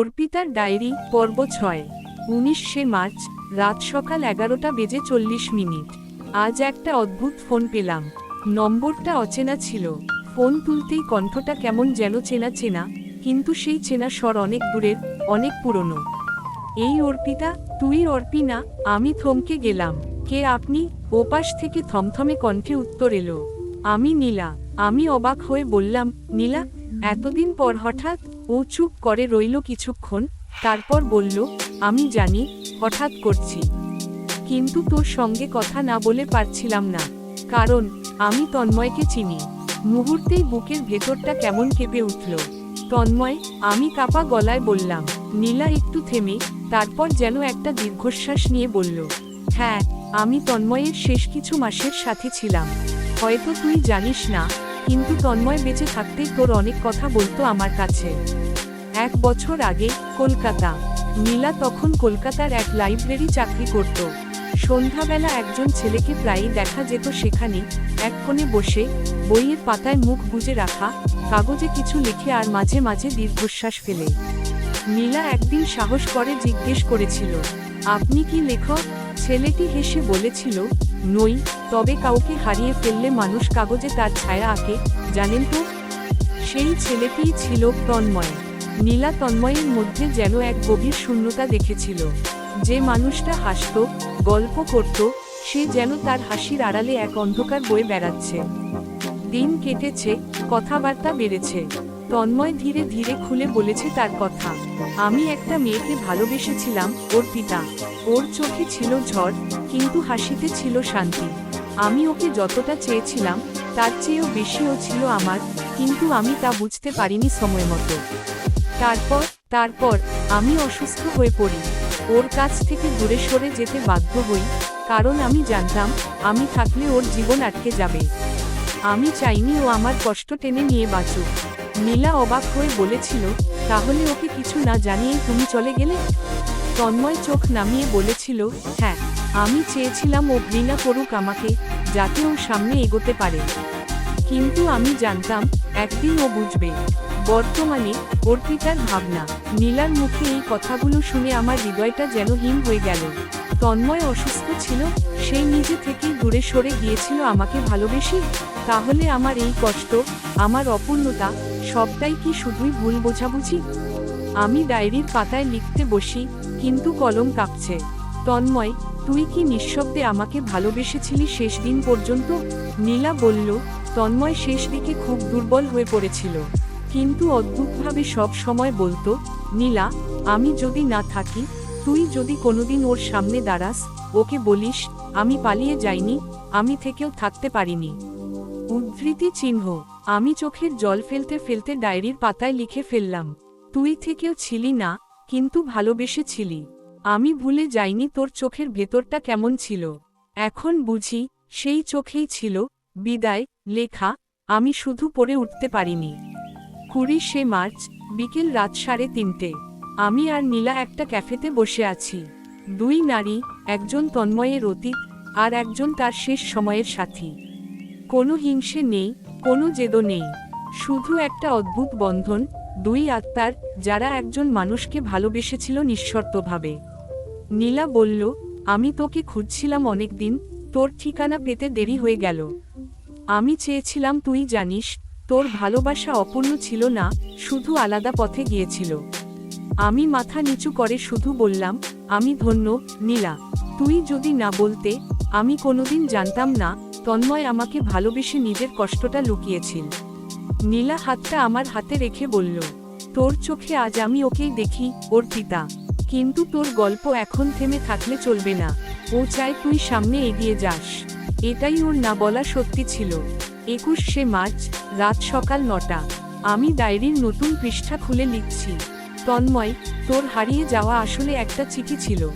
অর্পিতার diary, পর্ব ছয়, উনিশে মার্চ, রাত সকাল এগারোটা বেজে চল্লিশ মিনিট। আজ একটা অদ্ভুত ফোন পেলাম। নম্বরটা অচেনা ছিল। ফোন তুলতেই কণ্ঠটা কেমন যেন চেনা চেনা, কিন্তু সেই চেনা স্বর অনেক দূরের, অনেক পুরনো। এই অর্পিতা, তুই অর্পিনা, আমি থমকে গেলাম। কে আপনি? ওপাশ থেকে থমথমে কণ্ঠে উত্তর এলো। আমি নীলা। আমি অবাক হয়ে বললাম, নীলা এতদিন পর হঠাৎ ও চুপ করে রইল কিছুক্ষণ, তারপর বলল, আমি জানি, হঠাৎ করছি। কিন্তু তোর সঙ্গে কথা না বলে পারছিলাম না। কারণ, আমি তন্ময়কে চিনি। মুহূর্তেই বুকের ভেতরটা কেমন কেঁপে উঠল। তন্ময়, আমি কাপা গলায় বললাম, নীলা, একটু থেমে। তারপর যেন একটা দীর্ঘশ্বাস নিয়ে বলল হ্যাঁ আমি তন্ময়ের শেষ কিছু মাসের সাথে ছিলাম। হয়তো তুই জানিস না কিন্তু তন্ময় বেঁচে থাকতেই তোর অনেক কথা বলতো আমার কাছে। এক বছর আগে কলকাতা, নীলা তখন কলকাতার এক লাইব্রেরি চাকরি করত। সন্ধ্যাবেলা একজন ছেলেকে প্রায়ই দেখা যেত সেখানে, এক কোণে বসে, বইয়ের পাতায় মুখ বুজে রাখা, কাগজে কিছু লিখে আর মাঝে মাঝে দীর্ঘশ্বাস ফেলে। নীলা একদিন সাহস করে জিজ্ঞেস করেছিল, আপনি কি লেখক? ছেলেটি হেসে বলেছিল, নই, তবে কাউকে হারিয়ে ফেললে মানুষ কাগজে তার ছায়া আঁকে, জানেন তো? সেই ছেলেটিই ছিল তন্ময়। নীলা তন্ময়ের মধ্যে যেন এক গভীর শূন্যতা দেখেছিল। যে মানুষটা হাসত, গল্প করত, সে যেন তার হাসির আড়ালে এক অন্ধকার বয়ে বেড়াচ্ছে। দিন কেটেছে, কথাবার্তা বেড়েছে। তন্ময় ধীরে ধীরে খুলে বলেছে তার কথা। আমি একটা মেয়েকে ভালোবেসেছিলাম, ওর পিতা। ওর চোখে ছিল ঝড়, কিন্তু হাসিতে ছিল শান্তি। আমি ওকে যতটা চেয়েছিলাম, তার চেয়েও বেশিও ছিল আমার, কিন্তু আমি তা বুঝতে পারিনি সময় মতো। তারপর তারপর, আমি অসুস্থ হয়ে পড়ি। ওর কাছ থেকে দূরে সরে যেতে বাধ্য হই, কারণ আমি জানতাম, আমি থাকলে ওর জীবন আটকে যাবে। আমি চাইনি ও আমার কষ্ট টেনে নিয়ে বাঁচুক। নীলা অবাক হয়ে বলেছিল, তাহলে ওকে কিছু না জানিয়ে তুমি চলে গেলে? তন্ময় চোখ নামিয়ে বলেছিল হ্যাঁ আমি চেয়েছিলাম ও ঘৃণা করুক আমাকে, যাতে ও সামনে এগোতে পারে। কিন্তু আমি জানতাম, একদিন ও বুঝবে। বর্তমানে অর্পিতার ভাবনা, নীলার মুখে এই কথাগুলো শুনে আমার হৃদয়টা যেন হিম হয়ে গেল। তন্ময় অসুস্থ ছিল সেই নিজে থেকেই দূরে সরে গিয়েছিল আমাকে ভালোবেসে। তাহলে আমার এই কষ্ট, আমার অপূর্ণতা, সবটাই কি শুধুই ভুল বোঝাবুঝি? আমি ডায়েরির পাতায় লিখতে বসি, কিন্তু কলম কাঁপছে। তন্ময়, তুই কি নিঃশব্দে আমাকে ভালোবেসেছিলি শেষ দিন পর্যন্ত? নীলা বলল, তন্ময় শেষ দিকে খুব দুর্বল হয়ে পড়েছিল। কিন্তু অদ্ভুতভাবে সব সময় বলতো, নীলা, আমি যদি না থাকি তুই যদি কোনোদিন ওর সামনে দাঁড়াস, ওকে বলিস, আমি পালিয়ে যাইনি, আমি থেকেও থাকতে পারিনি। উদ্ধৃতি চিহ্ন, আমি চোখের জল ফেলতে ফেলতে ডায়েরির পাতায় লিখে ফেললাম, তুই থেকেও ছিলি না, কিন্তু ভালোবেসেছিলি। আমি ভুলে যাইনি তোর চোখের ভেতরটা কেমন ছিল। এখন বুঝি, সেই চোখেই ছিল, বিদায়, লেখা, আমি শুধু পড়ে উঠতে পারিনি। কুড়ি সে মার্চ, বিকেল রাত সাড়ে তিনটে। আমি আর নীলা একটা ক্যাফেতে বসে আছি। দুই নারী, একজন তন্ময়ের অতীত আর একজন তার শেষ সময়ের সাথী। কোনো হিংসে নেই, কোনো জেদও নেই। শুধু একটা অদ্ভুত বন্ধন, দুই আত্মার, যারা একজন মানুষকে ভালোবেসেছিল নিঃশর্তভাবে। নীলা বলল, আমি তোকে খুঁজছিলাম অনেকদিন, তোর ঠিকানা পেতে দেরি হয়ে গেল। আমি চেয়েছিলাম তুই জানিস, তোর ভালোবাসা অপূর্ণ ছিল না, শুধু আলাদা পথে গিয়েছিল। আমি মাথা নিচু করে শুধু বললাম, আমি ধন্য, নীলা। তুই যদি না বলতে, আমি কোনোদিন জানতাম না, তন্ময় আমাকে ভালোবেসে নিজের কষ্টটা লুকিয়েছিল। নীলা হাতটা আমার হাতে রেখে বলল, তোর চোখে আজ আমি ওকেই দেখি, ওর পিতা। কিন্তু তোর গল্প এখন থেমে থাকলে চলবে না। ও চায় তুই সামনে এগিয়ে যাস। এটাই ওর না বলা সত্যি ছিল। একুশে মার্চ, রাত সকাল নটা। আমি ডায়েরির নতুন পৃষ্ঠা খুলে লিখছি। তন্ময়, তোর হারিয়ে যাওয়া আসলে একটা চিঠি ছিল।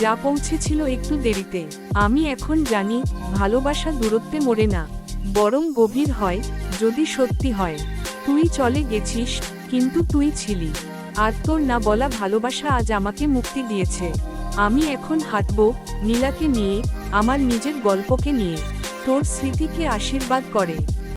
যা পৌঁছেছিল একটু দেরিতে। আমি এখন জানি, ভালোবাসা দূরত্বে মরে না। বরং গভীর হয়, যদি সত্যি হয়। তুই চলে গেছিস, কিন্তু তুই ছিলি। আর তোর না বলা ভালোবাসা আজ আমাকে মুক্তি দিয়েছে। আমি এখন হাঁটব, নীলাকে নিয়ে, আমার নিজের গল্পকে নিয়ে। তোর স্মৃতিকে আশীর্বাদ করে।